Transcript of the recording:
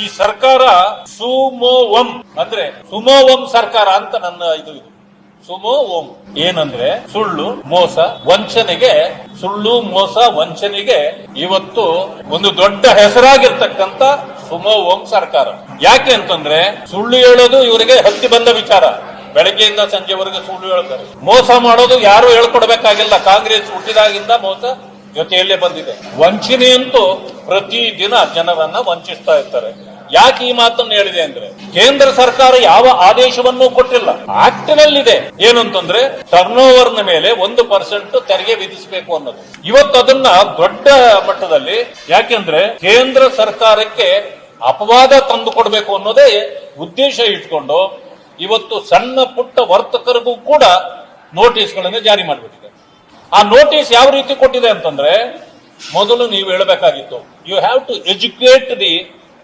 ಈ ಸರ್ಕಾರ ಸುಮೋವಂ ಅಂದ್ರೆ ಸುಮೋವಂ ಸರ್ಕಾರ ಅಂತ ನನ್ನ ಇದು ಇದು. ಸುಮೋ ಓಂ ಏನಂದ್ರೆ ಸುಳ್ಳು, ಮೋಸ, ವಂಚನೆಗೆ, ಸುಳ್ಳು, ಮೋಸ, ವಂಚನೆಗೆ ಇವತ್ತು ಒಂದು ದೊಡ್ಡ ಹೆಸರಾಗಿರ್ತಕ್ಕಂತ ಸುಮೋ ಓಂ ಸರ್ಕಾರ. ಯಾಕೆ ಅಂತಂದ್ರೆ ಸುಳ್ಳು ಹೇಳೋದು ಇವರಿಗೆ ಹತ್ತಿ ಬಂದ ವಿಚಾರ. ಬೆಳಗ್ಗೆಯಿಂದ ಸಂಜೆವರೆಗೆ ಸುಳ್ಳು ಹೇಳ್ತಾರೆ. ಮೋಸ ಮಾಡೋದು ಯಾರು ಹೇಳ್ಕೊಡ್ಬೇಕಾಗಿಲ್ಲ. ಕಾಂಗ್ರೆಸ್ ಹುಟ್ಟಿದಾಗಿಂದ ಮೋಸ ಜೊತೆಯಲ್ಲೇ ಬಂದಿದೆ. ವಂಚನೆ ಅಂತೂ ಪ್ರತಿದಿನ ಜನರನ್ನ ವಂಚಿಸ್ತಾ ಇರ್ತಾರೆ. ಯಾಕೆ ಈ ಮಾತನ್ನು ಹೇಳಿದೆ ಅಂದ್ರೆ, ಕೇಂದ್ರ ಸರ್ಕಾರ ಯಾವ ಆದೇಶವನ್ನೂ ಕೊಟ್ಟಿಲ್ಲ. ಆಕ್ಟಿನಲ್ಲಿದೆ. ಏನಂತಂದ್ರೆ ಟರ್ನ್ ಓವರ್ನ ಮೇಲೆ ಒಂದು ಪರ್ಸೆಂಟ್ ತೆರಿಗೆ ವಿಧಿಸಬೇಕು ಅನ್ನೋದು. ಇವತ್ತು ಅದನ್ನ ದೊಡ್ಡ ಮಟ್ಟದಲ್ಲಿ ಯಾಕೆಂದ್ರೆ ಕೇಂದ್ರ ಸರ್ಕಾರಕ್ಕೆ ಅಪವಾದ ತಂದು ಕೊಡಬೇಕು ಅನ್ನೋದೇ ಉದ್ದೇಶ ಇಟ್ಕೊಂಡು, ಇವತ್ತು ಸಣ್ಣ ಪುಟ್ಟ ವರ್ತಕರಿಗೂ ಕೂಡ ನೋಟಿಸ್ಗಳನ್ನು ಜಾರಿ ಮಾಡಿಬಿಟ್ಟಿದೆ. ಆ ನೋಟಿಸ್ ಯಾವ ರೀತಿ ಕೊಟ್ಟಿದೆ ಅಂತಂದ್ರೆ ಮೊದಲು ನೀವು ಹೇಳಬೇಕಾಗಿತ್ತು you have to educate the